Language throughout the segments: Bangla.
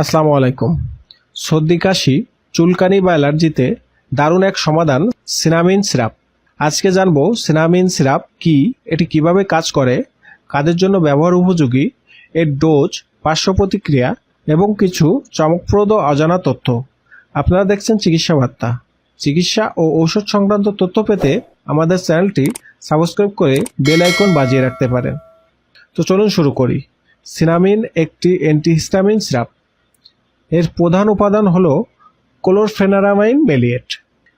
আসসালামু আলাইকুম। সর্দি, কাশি, চুলকানি বা অ্যালার্জিতে দারুণ এক সমাধান সিনামিন সিরাপ। আজকে জানব সিনামিন সিরাপ কি, এটি কীভাবে কাজ করে, কাদের জন্য ব্যবহার উপযোগী, এর ডোজ, পার্শ্ব প্রতিক্রিয়া এবং কিছু চমকপ্রদ অজানা তথ্য। আপনারা দেখছেন চিকিৎসা বার্তা। চিকিৎসা ও ঔষধ সংক্রান্ত তথ্য পেতে আমাদের চ্যানেলটি সাবস্ক্রাইব করে বেল আইকন বাজিয়ে রাখতে পারেন। তো চলুন শুরু করি। সিনামিন একটি অ্যান্টিহিস্টামিন সিরাপ। এর প্রধান উপাদান হল ক্লোরফেনারামাইন মেলিয়েট।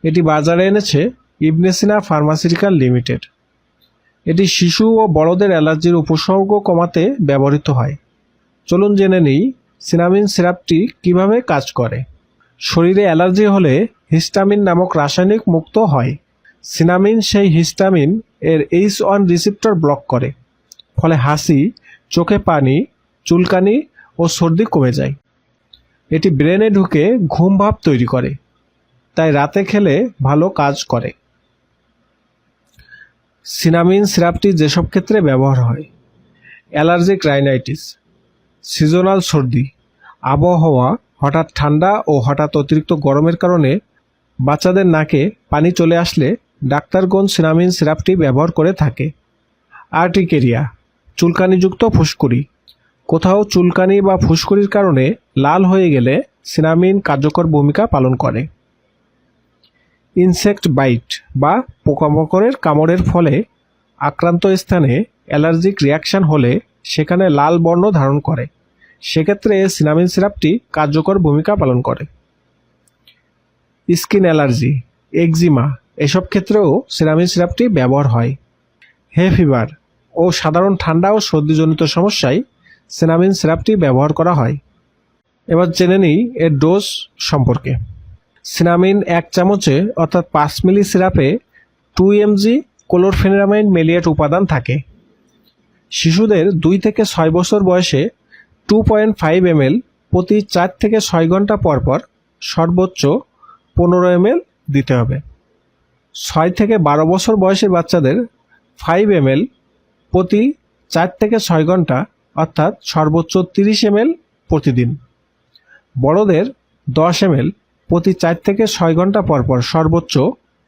এটি বাজারে এনেছে ইবনেসিনা ফার্মাসিউটিক্যাল লিমিটেড। এটি শিশু ও বড়দের অ্যালার্জির উপসর্গ কমাতে ব্যবহৃত হয়। চলুন জেনে নিই সিনামিন সিরাপটি কীভাবে কাজ করে। শরীরে অ্যালার্জি হলে হিস্টামিন নামক রাসায়নিক মুক্ত হয়। সিনামিন সেই হিস্টামিন এর এইচ ওয়ান রিসিপ্টর ব্লক করে। ফলে হাসি, চোখে পানি, চুলকানি ও সর্দি কমে যায়। এটি ব্রেনে ঢুকে ঘুম ভাব তৈরি করে, তাই রাতে খেলে ভালো কাজ করে। সিনামিন সিরাপটি যেসব ক্ষেত্রে ব্যবহার হয়, অ্যালার্জিক রাইনাইটিস, সিজনাল সর্দি, আবহাওয়া হঠাৎ ঠান্ডা ও হঠাৎ অতিরিক্ত গরমের কারণে বাচ্চাদের নাকে পানি চলে আসলে ডাক্তারগণ সিনামিন সিরাপটি ব্যবহার করে থাকে। আর্টিকেরিয়া, চুলকানিযুক্ত ফুসকুড়ি কোথাও চুলকানি বা ফুসকুড়ির কারণে লাল হয়ে গেলে সিনামিন কার্যকর ভূমিকা পালন করে। ইনসেক্ট বাইট বা পোকামাকড়ের কামড়ের ফলে আক্রান্ত স্থানে অ্যালার্জিক রিয়াকশান হলে সেখানে লাল বর্ণ ধারণ করে। সেক্ষেত্রে সিনামিন সিরাপটি কার্যকর ভূমিকা পালন করে। স্কিন অ্যালার্জি, একজিমা, এসব ক্ষেত্রেও সিনামিন সিরাপটি ব্যবহার হয়। হে ফিভার, ও সাধারণ ঠান্ডা ও সর্দিজনিত সমস্যায় সিনামিন সিরাপটি ব্যবহার করা হয়। এবার জেনে নিই এর ডোজ সম্পর্কে। সিনামিন এক চামচে, অর্থাৎ পাঁচ মিলি সিরাপে টু এমজি ক্লোরফেনারামাইন মেলিয়েট উপাদান থাকে। শিশুদের দুই থেকে ছয় বছর বয়সে টু পয়েন্ট ফাইভ এমএল প্রতি চার থেকে ছয় ঘণ্টা পর পর সর্বোচ্চ পনেরো এমএল দিতে হবে। ছয় থেকে বারো বছর বয়সের বাচ্চাদের ফাইভ এমএল প্রতি চার থেকে ছয় ঘণ্টা অর্থাৎ সর্বোচ্চ তিরিশ এমএল প্রতিদিন। বড়দের দশ এমএল প্রতি চার থেকে ছয় ঘণ্টা পর পর সর্বোচ্চ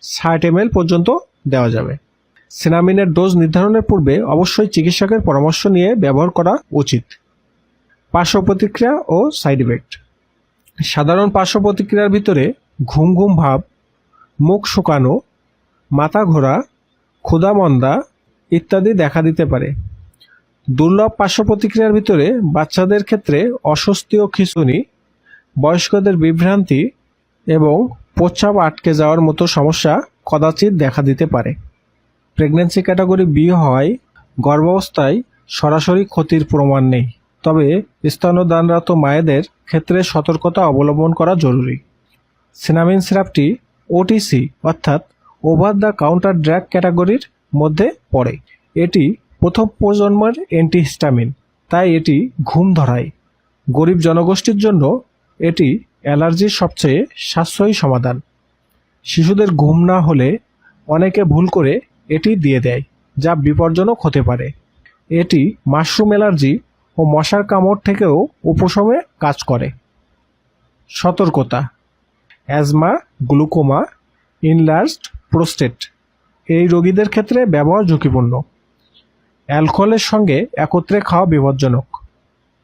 ষাট এমএল পর্যন্ত দেওয়া যাবে। সিনামিনের ডোজ নির্ধারণের পূর্বে অবশ্যই চিকিৎসকের পরামর্শ নিয়ে ব্যবহার করা উচিত। পার্শ্ব প্রতিক্রিয়া ও সাইড ইফেক্ট। সাধারণ পার্শ্ব প্রতিক্রিয়ার ভিতরে ঘুম ঘুম ভাব, মুখ শুকানো, মাথা ঘোরা ক্ষুধামন্দা ইত্যাদি দেখা দিতে পারে। দুর্লভ পার্শ্ব প্রতিক্রিয়ার ভিতরে বাচ্চাদের ক্ষেত্রে অস্বস্তি ও খিঁচুনি, বয়স্কদের বিভ্রান্তি এবং প্রস্রাব আটকে যাওয়ার মতো সমস্যা কদাচিৎ দেখা দিতে পারে। প্রেগন্যান্সি ক্যাটাগরি বি হওয়ায় গর্ভাবস্থায় সরাসরি ক্ষতির প্রমাণ নেই, তবে স্তন্যদানরত মায়েদের ক্ষেত্রে সতর্কতা অবলম্বন করা জরুরি। সিনামিন সিরাপটি ওটিসি অর্থাৎ ওভার দ্য কাউন্টার ড্রাগ ক্যাটাগরির মধ্যে পড়ে। এটি প্রথম প্রজন্মের অ্যান্টিহিস্টামিন তাই এটি ঘুম ধরায়। গরিব জনগোষ্ঠীর জন্য এটি অ্যালার্জির সবচেয়ে সাশ্রয়ী সমাধান। শিশুদের ঘুম না হলে অনেকে ভুল করে এটি দিয়ে দেয়, যা বিপজ্জনক হতে পারে। এটি মাশরুম অ্যালার্জি ও মশার কামড় থেকেও উপশমে কাজ করে। সতর্কতা, অ্যাজমা, গ্লুকোমা, ইনলার্জড প্রোস্টেট, এই রোগীদের ক্ষেত্রে ব্যবহার ঝুঁকিপূর্ণ। অ্যালকোহলের সঙ্গে একত্রে খাওয়া বিপজ্জনক।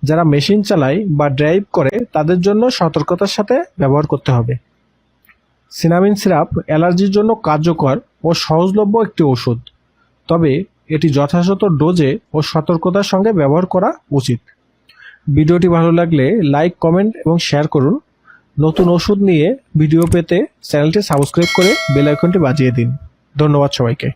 যারা মেশিন চালায় বা ড্রাইভ করে, তাদের জন্য সতর্কতার সাথে ব্যবহার করতে হবে। সিনামিন সিরাপ অ্যালার্জির জন্য কার্যকর ও সহজলভ্য একটি ওষুধ তবে এটি যথাযথ ডোজে ও সতর্কতার সঙ্গে ব্যবহার করা উচিত। ভিডিওটি ভালো লাগলে লাইক, কমেন্ট এবং শেয়ার করুন। নতুন ওষুধ নিয়ে ভিডিও পেতে চ্যানেলটি সাবস্ক্রাইব করে বেল আইকনটি বাজিয়ে দিন। ধন্যবাদ সবাইকে।